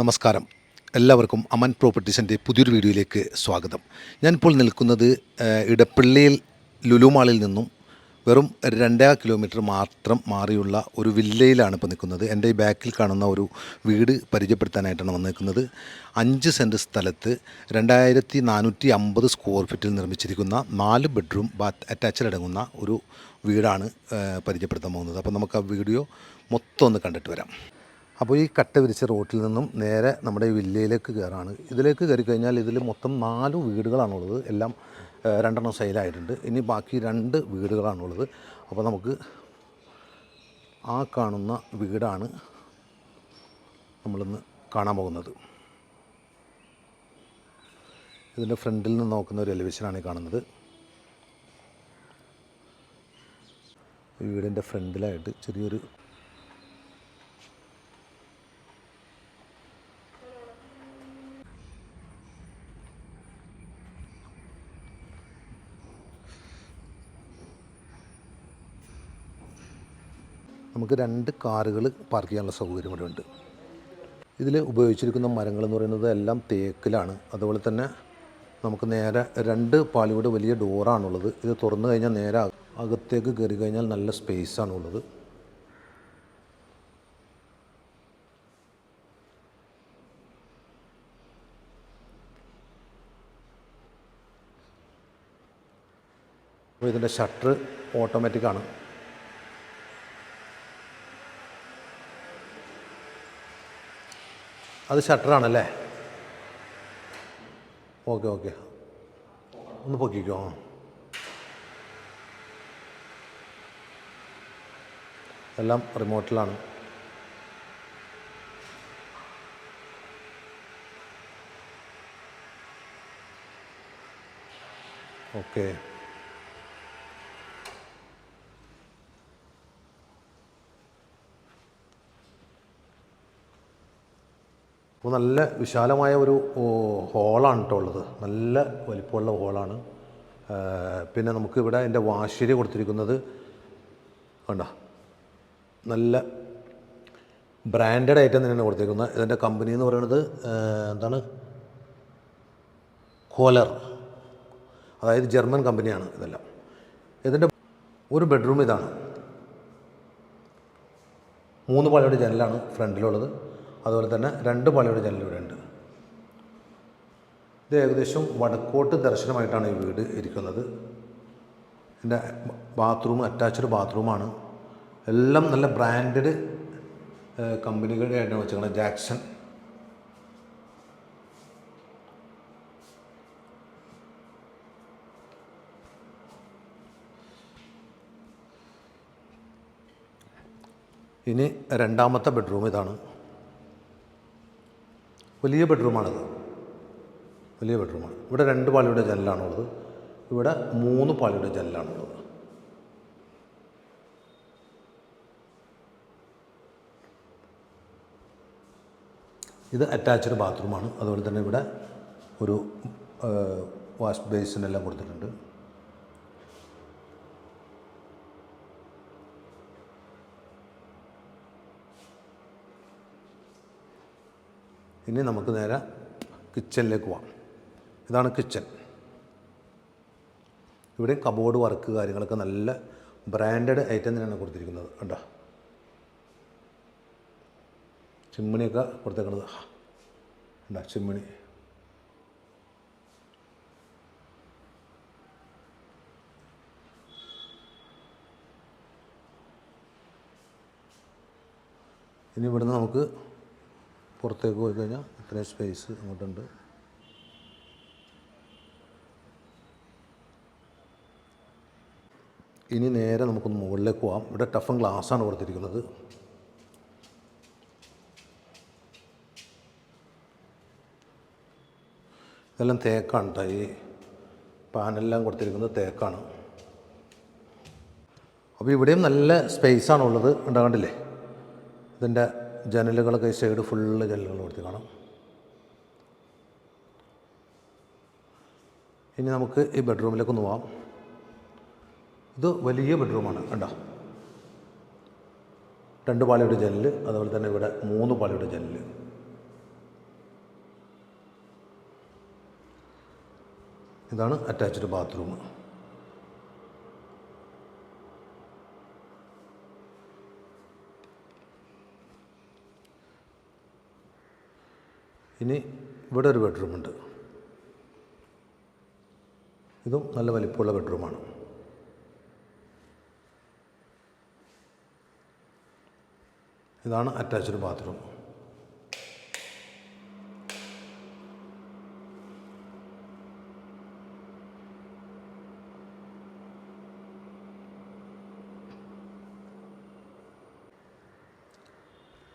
നമസ്കാരം. എല്ലാവർക്കും അമൻ പ്രോപ്പർട്ടീസിന്റെ പുതിയൊരു വീഡിയോയിലേക്ക് സ്വാഗതം. ഞാനിപ്പോൾ നിൽക്കുന്നത് ഇടപ്പള്ളിയിൽ ലുലുമാളിൽ നിന്നും വെറും രണ്ടര കിലോമീറ്റർ മാത്രം മാറിയുള്ള ഒരു വില്ലയിലാണ് ഇപ്പോൾ നിൽക്കുന്നത്. എന്റെ ഈ ബാക്കിൽ കാണുന്ന ഒരു വീട് പരിചയപ്പെടുത്താനായിട്ടാണ് വന്നിരിക്കുന്നത്. അഞ്ച് സെന്റ് സ്ഥലത്ത് രണ്ടായിരത്തി നാനൂറ്റി അമ്പത് സ്ക്വയർ ഫീറ്റിൽ നിർമ്മിച്ചിരിക്കുന്ന നാല് ബെഡ്റൂം ബാത്ത് അറ്റാച്ചഡ് അടങ്ങുന്ന ഒരു വീടാണ് പരിചയപ്പെടുത്താൻ പോകുന്നത്. അപ്പോൾ നമുക്ക് ആ വീഡിയോ മൊത്തം ഒന്ന് കണ്ടിട്ട് വരാം. അപ്പോൾ ഈ കട്ട വിരിച്ച റോട്ടിൽ നിന്നും നേരെ നമ്മുടെ വില്ലയിലേക്ക് കയറാണ്. ഇതിലേക്ക് കയറി കഴിഞ്ഞാൽ ഇതിൽ മൊത്തം നാല് വീടുകളാണുള്ളത്. എല്ലാം രണ്ടെണ്ണം സെയിലായിട്ടുണ്ട് ഇനി ബാക്കി രണ്ട് വീടുകളാണുള്ളത്. അപ്പോൾ നമുക്ക് ആ കാണുന്ന വീടാണ് നമ്മളിന്ന് കാണാൻ പോകുന്നത്. ഇതിന്റെ ഫ്രണ്ടിൽ നിന്ന് നോക്കുന്ന ഒരു എലിവേഷനാണ് ഈ കാണുന്നത്. വീടിന്റെ ഫ്രണ്ടിലായിട്ട് ചെറിയൊരു നമുക്ക് രണ്ട് കാറുകൾ പാർക്ക് ചെയ്യാനുള്ള സൗകര്യം ഇവിടെ ഉണ്ട്. ഇതിൽ ഉപയോഗിച്ചിരിക്കുന്ന മരങ്ങൾ എന്ന് പറയുന്നത് എല്ലാം തേക്കിലാണ്. അതുപോലെ തന്നെ നമുക്ക് നേരെ രണ്ട് പാളിയുടെ വലിയ ഡോറാണുള്ളത് ഇത് തുറന്നു കഴിഞ്ഞാൽ നേരെ അക- അകത്തേക്ക് കയറി കഴിഞ്ഞാൽ നല്ല സ്പേസ് ആണുള്ളത്. അപ്പോൾ ഇതിന്റെ ഷട്ടർ ഓട്ടോമാറ്റിക്കാണ് അത് ഷട്ടറാണല്ലേ? Okay okay. ഒന്ന് പൊക്കിക്കോ. എല്ലാം റിമോട്ടിലാണ്. ഓക്കെ. അപ്പോൾ നല്ല വിശാലമായ ഒരു ഹോളാണ് കേട്ടോ ഉള്ളത്. നല്ല വലിപ്പമുള്ള ഹോളാണ്. പിന്നെ നമുക്ക് ഇവിടെ അതിന്റെ വാശേരി കൊടുത്തിരിക്കുന്നത് കണ്ട? നല്ല ബ്രാൻഡഡ് ഐറ്റം തന്നെയാണ് കൊടുത്തിരിക്കുന്നത്. ഇതിന്റെ കമ്പനി എന്ന് പറയുന്നത് എന്താണ്? കോലർ. അതായത് ജർമ്മൻ കമ്പനിയാണ് ഇതെല്ലാം. ഇതിന്റെ ഒരു ബെഡ്റൂം ഇതാണ്. മൂന്ന് പാളിയുടെ ജനലാണ് ഫ്രണ്ടിലുള്ളത്. അതുപോലെ തന്നെ രണ്ട് പള്ളിയുടെ ജനൽ ഇവിടെ ഉണ്ട്. ഇത് ഏകദേശം വടക്കോട്ട് ദർശനമായിട്ടാണ് ഈ വീട് ഇരിക്കുന്നത്. എന്റെ ബാത്റൂം അറ്റാച്ച്ഡ് ബാത്റൂമാണ്. എല്ലാം നല്ല ബ്രാൻഡഡ് കമ്പനികളുടെ ആയിട്ടാണ് വെച്ചിരിക്കുന്നത് ജാക്സൺ. ഇനി രണ്ടാമത്തെ ബെഡ്റൂം ഇതാണ്. വലിയ ബെഡ്റൂമാണിത്. വലിയ ബെഡ്റൂമാണ്. ഇവിടെ രണ്ട് പാളിയുടെ ജനലാണുള്ളത്. ഇവിടെ മൂന്ന് പാളിയുടെ ജനലാണുള്ളത്. ഇത് അറ്റാച്ച്ഡ് ബാത്റൂമാണ്. അതുപോലെ തന്നെ ഇവിടെ ഒരു വാഷ് ബേസിനെല്ലാം കൊടുത്തിട്ടുണ്ട്. ഇനി നമുക്ക് നേരെ കിച്ചണിലേക്ക് പോവാം. ഇതാണ് കിച്ചൺ. ഇവിടെ കബോർഡ് വർക്ക് കാര്യങ്ങളൊക്കെ നല്ല ബ്രാൻഡഡ് ഐറ്റം തന്നെയാണ് കൊടുത്തിരിക്കുന്നത്. കണ്ടോ? ചിമ്മിണിയൊക്കെ കൊടുത്തേക്കണത്. കണ്ടോ? ചിമ്മിണി. ഇനി ഇവിടുന്ന് നമുക്ക് പുറത്തേക്ക് പോയി കഴിഞ്ഞാൽ ഇത്രയും സ്പേസ് അങ്ങോട്ടുണ്ട്. ഇനി നേരെ നമുക്കൊന്ന് മുകളിലേക്ക് പോകാം ഇവിടെ ടഫൻ ഗ്ലാസ്സാണ് കൊടുത്തിരിക്കുന്നത്. ഇതെല്ലാം തേക്കാണ് കേട്ടോ ഈ പാനെല്ലാം കൊടുത്തിരിക്കുന്നത് തേക്കാണ്. അപ്പോൾ ഇവിടെയും നല്ല സ്പേസാണുള്ളത് ഉണ്ടാകണ്ടില്ലേ ഇതിന്റെ ജനലുകളൊക്കെ ഈ സൈഡ് ഫുള്ള് ജനലുകൾ കൊടുത്തി കാണാം. ഇനി നമുക്ക് ഈ ബെഡ്റൂമിലേക്ക് ഒന്ന് പോവാം. ഇത് വലിയ ബെഡ്റൂമാണ് കണ്ടോ? രണ്ട് പാളിയുടെ ജനൽ അതുപോലെ തന്നെ ഇവിടെ മൂന്ന് പാളിയുടെ ജനൽ ഇതാണ് അറ്റാച്ച്ഡ് ബാത്റൂം ഇനി ഇവിടെ ഒരു ബെഡ്റൂമുണ്ട്. ഇതും നല്ല വലിപ്പമുള്ള ബെഡ്റൂമാണ്. ഇതാണ് അറ്റാച്ച്ഡ് ബാത്റൂം.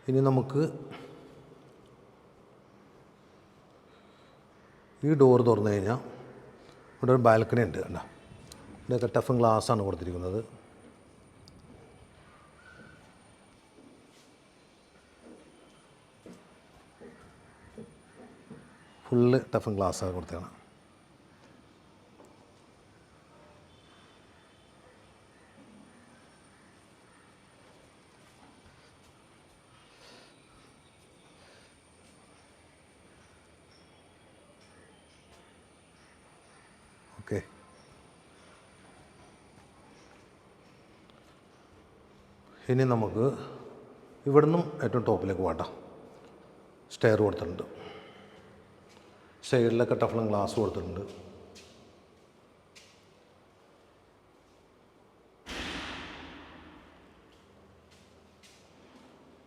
ഇനി നമുക്ക് ഈ ഡോർ തുറന്നു കഴിഞ്ഞാൽ ഇവിടെ ഒരു ബാൽക്കണി ഉണ്ട് കണ്ടോ? ഇവിടെയൊക്കെ ടഫും ഗ്ലാസ്സാണ് കൊടുത്തിരിക്കുന്നത്. ഫുള്ള് ടഫും ഗ്ലാസ്സാണ് കൊടുത്തതാണ് ഓക്കെ ഇനി നമുക്ക് ഇവിടുന്നും ഏറ്റവും ടോപ്പിലേക്ക് വാട്ടാം സ്റ്റെയർ കൊടുത്തിട്ടുണ്ട്. സൈഡിലൊക്കെ ടഫ്ലം ഗ്ലാസ് കൊടുത്തിട്ടുണ്ട്.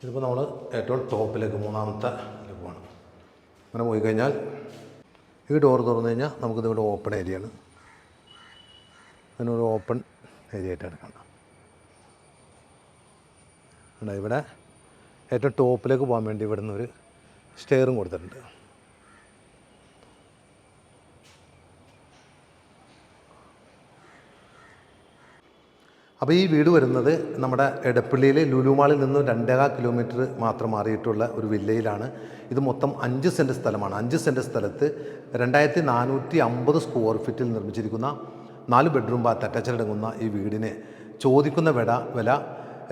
ഇതിപ്പോൾ നമ്മൾ ഏറ്റവും ടോപ്പിലേക്ക് മൂന്നാമത്തെ പോകണം അങ്ങനെ പോയി കഴിഞ്ഞാൽ ഈ ഡോർ തുറന്നു കഴിഞ്ഞാൽ നമുക്കിത് ഇവിടെ ഓപ്പൺ ഏരിയയാണ് അതിനൊരു ഓപ്പൺ ഏരിയ ആയിട്ടാണ് കാണാം കണ്ടോ ഇവിടെ ഏറ്റവും ടോപ്പിലേക്ക് പോകാൻ വേണ്ടി ഇവിടെ നിന്ന് ഒരു സ്റ്റെയറും കൊടുത്തിട്ടുണ്ട്. അപ്പോൾ ഈ വീട് വരുന്നത് നമ്മുടെ എടപ്പള്ളിയിലെ ലുലുമാളിൽ നിന്ന് രണ്ടേകാൽ കിലോമീറ്റർ മാത്രം മാറിയിട്ടുള്ള ഒരു വില്ലയിലാണ്. ഇത് മൊത്തം അഞ്ച് സെന്റ് സ്ഥലമാണ്. അഞ്ച് സെന്റ് സ്ഥലത്ത് രണ്ടായിരത്തി നാനൂറ്റി അമ്പത് സ്ക്വയർ ഫീറ്റിൽ നിർമ്മിച്ചിരിക്കുന്ന നാല് ബെഡ്റൂം ബാത്ത് അറ്റാച്ചഡ് അടങ്ങുന്ന ഈ വീടിനെ ചോദിക്കുന്ന വില വില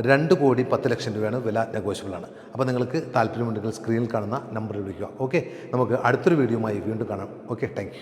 രണ്ട് കോടി പത്ത് ലക്ഷം രൂപയാണ് വില നെഗോഷ്യബിളാണ് അപ്പോൾ നിങ്ങൾക്ക് താല്പര്യമുണ്ടെങ്കിൽ സ്ക്രീനിൽ കാണുന്ന നമ്പറിൽ വിളിക്കുക. ഓക്കെ നമുക്ക് അടുത്തൊരു വീഡിയോയുമായി വീണ്ടും കാണാം. Okay thank